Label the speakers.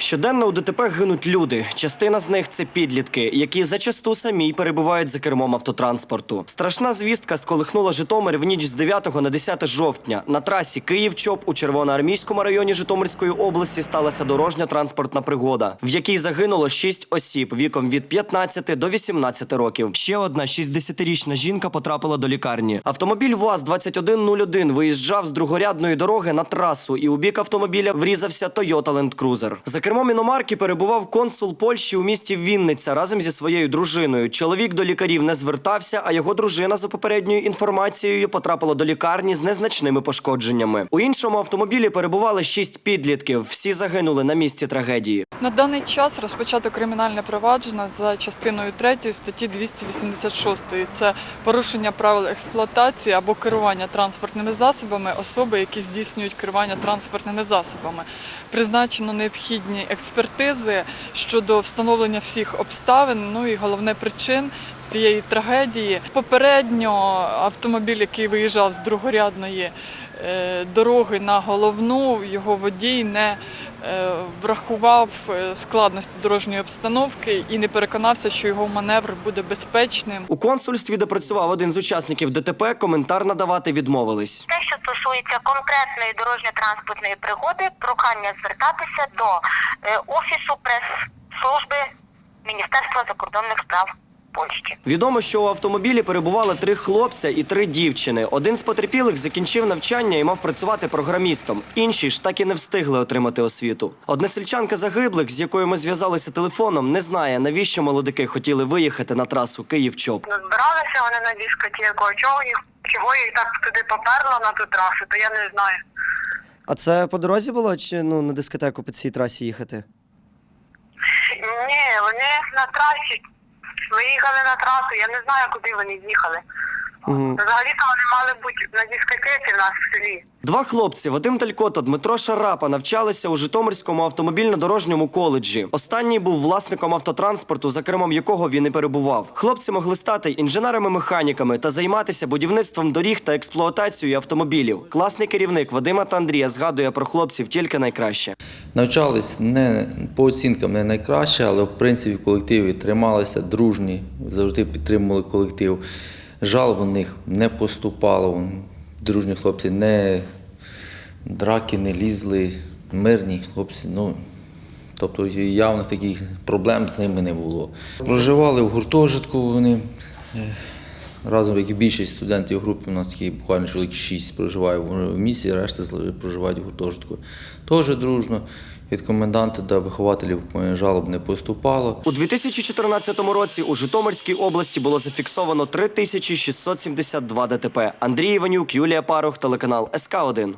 Speaker 1: Щоденно у ДТП гинуть люди. Частина з них це підлітки, які зачасту самі перебувають за кермом автотранспорту. Страшна звістка сколихнула Житомир в ніч з 9 на 10 жовтня. На трасі Київ-Чоп у Червоноармійському районі Житомирської області сталася дорожня транспортна пригода, в якій загинуло 6 осіб віком від 15 до 18 років. Ще одна 60-річна жінка потрапила до лікарні. Автомобіль ВАЗ-2101 виїжджав з другорядної дороги на трасу, і у бік автомобіля врізався Toyota Land Cruiser. Кермом іномарки перебував консул Польщі у місті Вінниця разом зі своєю дружиною. Чоловік до лікарів не звертався, а його дружина за попередньою інформацією потрапила до лікарні з незначними пошкодженнями. У іншому автомобілі перебували шість підлітків. Всі загинули на місці трагедії.
Speaker 2: На даний час розпочато кримінальне провадження за частиною 3 статті 286. Це порушення правил експлуатації або керування транспортними засобами особи, які здійснюють керування транспортними засобами. Призначено необхідні експертизи щодо встановлення всіх обставин, ну і головне причин цієї трагедії. Попередньо автомобіль, який виїжджав з другорядної дороги на головну, його водій не е, врахував е, складності дорожньої обстановки і не переконався, що його маневр буде безпечним.
Speaker 1: У консульстві, де працював один з учасників ДТП, коментар надавати відмовились.
Speaker 3: Те, що стосується конкретної дорожньо-транспортної пригоди, прохання звертатися до е, офісу прес-служби Міністерства закордонних справ Польщі.
Speaker 1: Відомо, що у автомобілі перебували три хлопця і три дівчини. Один з потерпілих закінчив навчання і мав працювати програмістом. Інші ж так і не встигли отримати освіту. Односельчанка загиблих, з якою ми зв'язалися телефоном, не знає, навіщо молодики хотіли виїхати на трасу Київ-Чоп.
Speaker 4: Ну, збиралися вони на дискотеку, а чого їх чого їх так туди поперло на ту трасу, то я не знаю.
Speaker 1: А це по дорозі було чи ну на дискотеку по цій трасі їхати?
Speaker 4: Ні, вони на трасі виїхали на трасу, я не знаю, куди вони їхали.
Speaker 1: Угу.
Speaker 4: Взагалі-то вони мали бути на дискотеці в нас в селі.
Speaker 1: Два хлопці Вадим Талько та Дмитро Шарапа навчалися у Житомирському автомобільно-дорожньому коледжі. Останній був власником автотранспорту, за кермом якого він і перебував. Хлопці могли стати інженерами-механіками та займатися будівництвом доріг та експлуатацією автомобілів. Класний керівник Вадима та Андрія згадує про хлопців тільки найкраще.
Speaker 5: Навчались не по оцінкам не найкраще, але в принципі в колективі трималися дружні, завжди підтримували колектив. Жалоб у них не поступало. Дружні хлопці не драки не лізли, мирні хлопці. Ну, тобто явних таких проблем з ними не було. Проживали в гуртожитку вони. е, Разом, як і більшість студентів в групі, у нас є буквально чоловік 6 проживає в місті, решта проживають в гуртожитку. Теж дружно. Від коменданта до вихователів жалоб не поступало.
Speaker 1: У 2014 році у Житомирській області було зафіксовано 3672 ДТП. Андрій Іванюк, Юлія Парух, телеканал СК 1